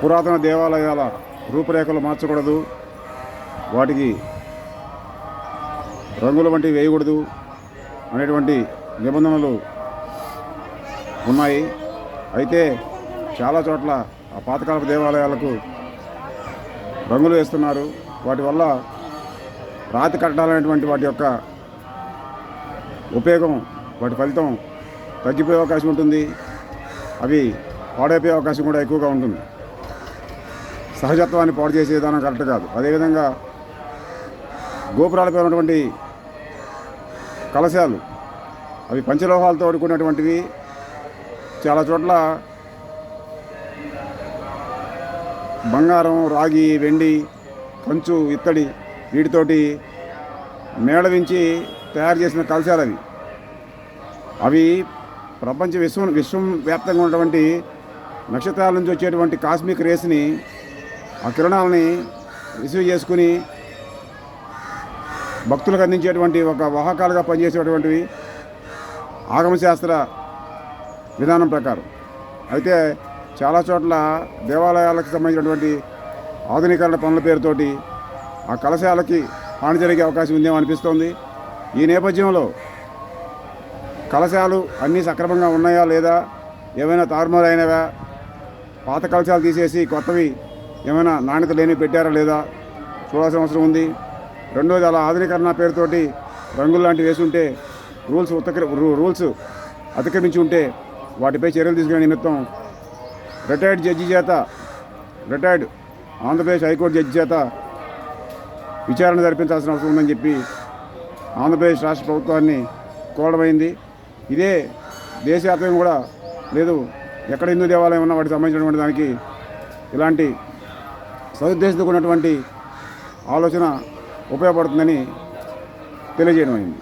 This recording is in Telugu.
పురాతన దేవాలయాల రూపురేఖలు మార్చకూడదు. వాటికి రంగుల వంటివి వేయకూడదు అనేటువంటి నిబంధనలు ఉన్నాయి. అయితే చాలా చోట్ల ఆ పాతకాలపు దేవాలయాలకు రంగులు వేస్తున్నారు. వాటి వల్ల రాతి కట్టాలనేటువంటి వాటి యొక్క ఉపయోగం వాటి ఫలితం తగ్గిపోయే అవకాశం ఉంటుంది. అవి పాడైపోయే అవకాశం కూడా ఎక్కువగా ఉంటుంది. సహజత్వాన్ని పాడు చేసే విధానం కరెక్ట్ కాదు. అదేవిధంగా గోపురాలపై ఉన్నటువంటి కలశాలు అవి పంచలోహాలతో కూడినటువంటివి చాలా చోట్ల బంగారం రాగి వెండి కంచు ఇత్తడి వీటితోటి మేళవించి తయారు చేసిన కలశాలు అవి. అవి ప్రపంచ విశ్వం విశ్వం వ్యాప్తంగా ఉన్నటువంటి నక్షత్రాల నుంచి వచ్చేటువంటి కాస్మిక్ రేస్ని ఆ కిరణాలని రిసీవ్ చేసుకుని భక్తులకు అందించేటువంటి ఒక వాహకాలుగా పనిచేసేటువంటివి ఆగమశాస్త్ర విధానం ప్రకారం. అయితే చాలా చోట్ల దేవాలయాలకు సంబంధించినటువంటి ఆధునీకరణ పనుల పేరుతోటి ఆ కలశాలకి హాని జరిగే అవకాశం ఉందేమో అనిపిస్తోంది. ఈ నేపథ్యంలో కలశాలు అన్నీ సక్రమంగా ఉన్నాయా లేదా? ఏమైనా తారుమారు అయినవా పాత కలశాలు తీసేసి కొత్తవి ఏమైనా నాణ్యత లేని పెట్టారా లేదా? చూడాల్సిన అవసరం ఉంది. రెండోది అలా ఆధునీకరణ పేరుతోటి రంగులు లాంటివి వేసి ఉంటే రూల్స్ ఉత్తక రూల్స్ అతిక్రమించి ఉంటే వాటిపై చర్యలు తీసుకునే నిమిత్తం రిటైర్డ్ జడ్జి చేత retired Andhra Pradesh high court judge చేత విచారణ జరిపించాల్సిన అవసరం ఉందని చెప్పి ఆంధ్రప్రదేశ్ రాష్ట్ర ప్రభుత్వాన్ని కోరడమైంది. ఇదే దేశవ్యాప్తంగా కూడా లేదు ఎక్కడ హిందూ దేవాలయం ఉన్నా వాటికి సంబంధించినటువంటి దానికి ఇలాంటి సదుద్దేశంతో ఉన్నటువంటి ఆలోచన ఉపయోగపడుతుందని తెలియజేయడం అయింది.